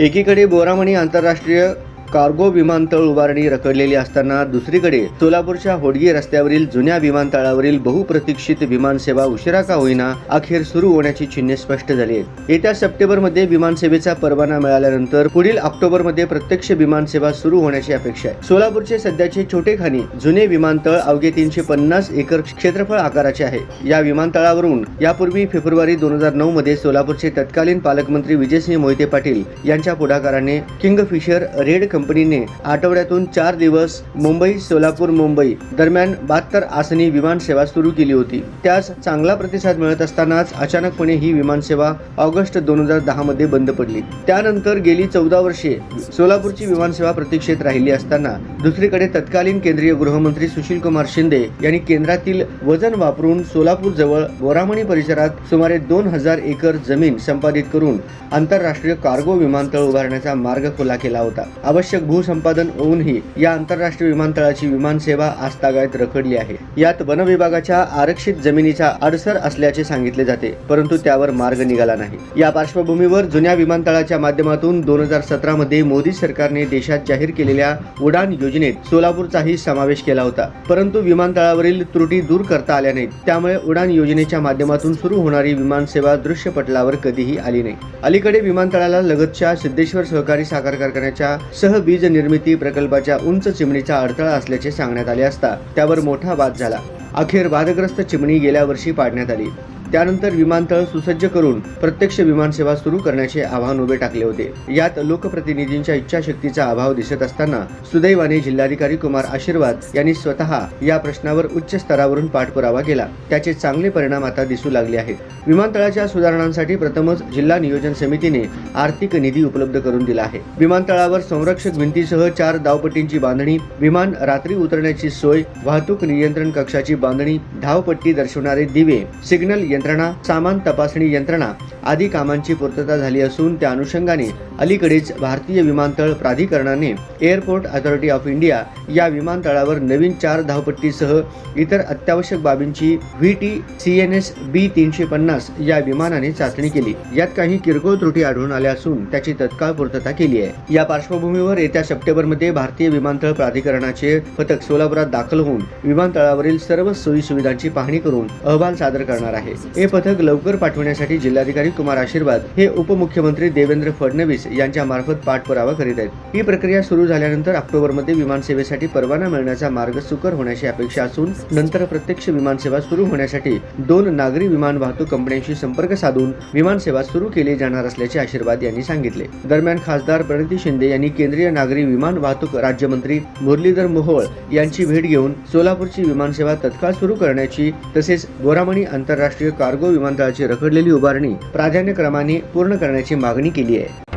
एकीकडे बोरामणी आंतरराष्ट्रीय कार्गो विमानतळ उभारणी रखडलेली असताना दुसरीकडे सोलापूरच्या होडगी रस्त्यावरील जुन्या विमानतळावरील बहुप्रतीक्षित विमानसेवा उशिरा का होईना अखेर सुरू होण्याची चिन्हे स्पष्ट झाली आहेत. येत्या सप्टेंबरमध्ये विमानसेवेचा परवाना मिळाल्यानंतर पुढील ऑक्टोबरमध्ये प्रत्यक्ष विमानसेवा सुरू होण्याची अपेक्षा आहे. सोलापूरचे सध्याचे छोटेखानी जुने विमानतळ अवघे तीनशे पन्नास एकर क्षेत्रफळ आकाराचे आहे. या विमानतळावरून यापूर्वी फेब्रुवारी दोन हजार नऊ मध्ये सोलापूरचे तत्कालीन पालकमंत्री विजयसिंह मोहिते पाटील यांच्या पुढाकाराने किंगफिशर रेड कंपनीने आठवड्यातून चार दिवस मुंबई सोलापूर मुंबई दरम्यान बहात्तर आसनी विमानसेवा सुरू केली होती. त्यास चांगला प्रतिसाद मिळत असतानाच अचानकपणे ही विमानसेवा ऑगस्ट दोन हजार दहा मध्ये बंद पडली. त्यानंतर गेली चौदा वर्षे सोलापूरची विमानसेवा प्रतीक्षेत राहिली असताना दुसरीकडे तत्कालीन केंद्रीय गृहमंत्री सुशील कुमार शिंदे यांनी केंद्रातील वजन वापरून सोलापूर जवळ बोरामणी परिसरात सुमारे दोन हजार एकर जमीन संपादित करून आंतरराष्ट्रीय कार्गो विमानतळ उभारण्याचा मार्ग खुला केला होता. आवश्यक भूसंपादन होऊनही या आंतरराष्ट्रीय विमानतळाची विमानसेवा आजतागायत रखडली आहे. यात वन विभागाच्या आरक्षित जमिनीचा अडसर असल्याचे सांगितले जाते परंतु त्यावर मार्ग निघाला नाही. या पार्श्वभूमीवर जुन्या विमानतळाच्या माध्यमातून दोन हजार सतरा मध्ये मोदी सरकारने देशात जाहीर केलेल्या उडान योजनेत सोलापूरचाही समावेश केला होता. परंतु विमानतळावरील त्रुटी दूर करता आल्या नाहीत. त्यामुळे उडान योजनेच्या माध्यमातून सुरू होणारी विमानसेवा दृश्यपटलावर कधीही आली नाही. अलीकडे विमानतळाला लगतच्या सिद्धेश्वर सहकारी साखर कारखान्याच्या सह वीज निर्मिती प्रकल्पाच्या उंच चिमणीचा अडथळा असल्याचे सांगण्यात आले असता त्यावर मोठा वाद झाला. अखेर वादग्रस्त चिमणी गेल्या वर्षी पाडण्यात आली. त्यानंतर विमानतळ सुसज्ज करून प्रत्यक्ष विमानसेवा सुरू करण्याचे आव्हान उभे टाकले होते. यात लोकप्रतिनिधींच्या इच्छाशक्तीचा अभाव दिसत असताना सुदैवाने जिल्हाधिकारी कुमार आशीर्वाद यांनी स्वतः या प्रश्नावर उच्च स्तरावरून पाठपुरावा केला. त्याचे चांगले परिणाम आता दिसू लागले आहेत. विमानतळाच्या सुधारणांसाठी प्रथमच जिल्हा नियोजन समितीने आर्थिक निधी उपलब्ध करून दिला आहे. विमानतळावर संरक्षक भिंतीसह चार धावपट्टींची बांधणी विमान रात्री उतरण्याची सोय वाहतूक नियंत्रण कक्षाची बांधणी धावपट्टी दर्शवणारे दिवे सिग्नल यंत्रणा सामान तपासणी यंत्रणा आदी कामांची पूर्तता झाली असून त्या अनुषंगाने अलीकडेच भारतीय विमानतळ प्राधिकरणाने एअरपोर्ट अथॉरिटी ऑफ इंडिया या विमानतळावर नवीन चार धावपट्टीसह इतर अत्यावश्यक बाबींची V T C N S B तीनशे पन्नास या विमानाने चाचणी केली. यात काही किरकोळ त्रुटी आढळून आल्या असून त्याची तत्काळ पूर्तता केली आहे. या पार्श्वभूमीवर येत्या सप्टेंबरमध्ये भारतीय विमानतळ प्राधिकरणाचे पथक सोलापुरात दाखल होऊन विमानतळावरील सर्व सोयी सुविधांची पाहणी करून अहवाल सादर करणार आहे. हे पथक लवकर पाठवण्यासाठी जिल्हाधिकारी कुमार आशीर्वाद हे उपमुख्यमंत्री देवेंद्र फडणवीस यांच्या मार्फत पाठपुरावा करीत आहेत. ही प्रक्रिया सुरू झाल्यानंतर ऑक्टोबरमध्ये विमानसेवेसाठी परवाना मिळण्याचा मार्ग सुकर होण्याची अपेक्षा असून नंतर प्रत्यक्ष विमानसेवा सुरू होण्यासाठी दोन नागरी विमान वाहतूक कंपन्यांशी संपर्क साधून विमानसेवा सुरू केली जाणार असल्याचे आशीर्वाद यांनी सांगितले. दरम्यान खासदार प्रणिती शिंदे यांनी केंद्रीय नागरी विमान वाहतूक राज्यमंत्री मुरलीधर मोहोळ यांची भेट घेऊन सोलापूरची विमानसेवा तत्काळ सुरू करण्याची तसेच गोरामणी आंतरराष्ट्रीय कार्गो विमानतळाची रखडलेली उभारणी प्राधान्यक्रमाने पूर्ण करण्याची मागणी केली आहे.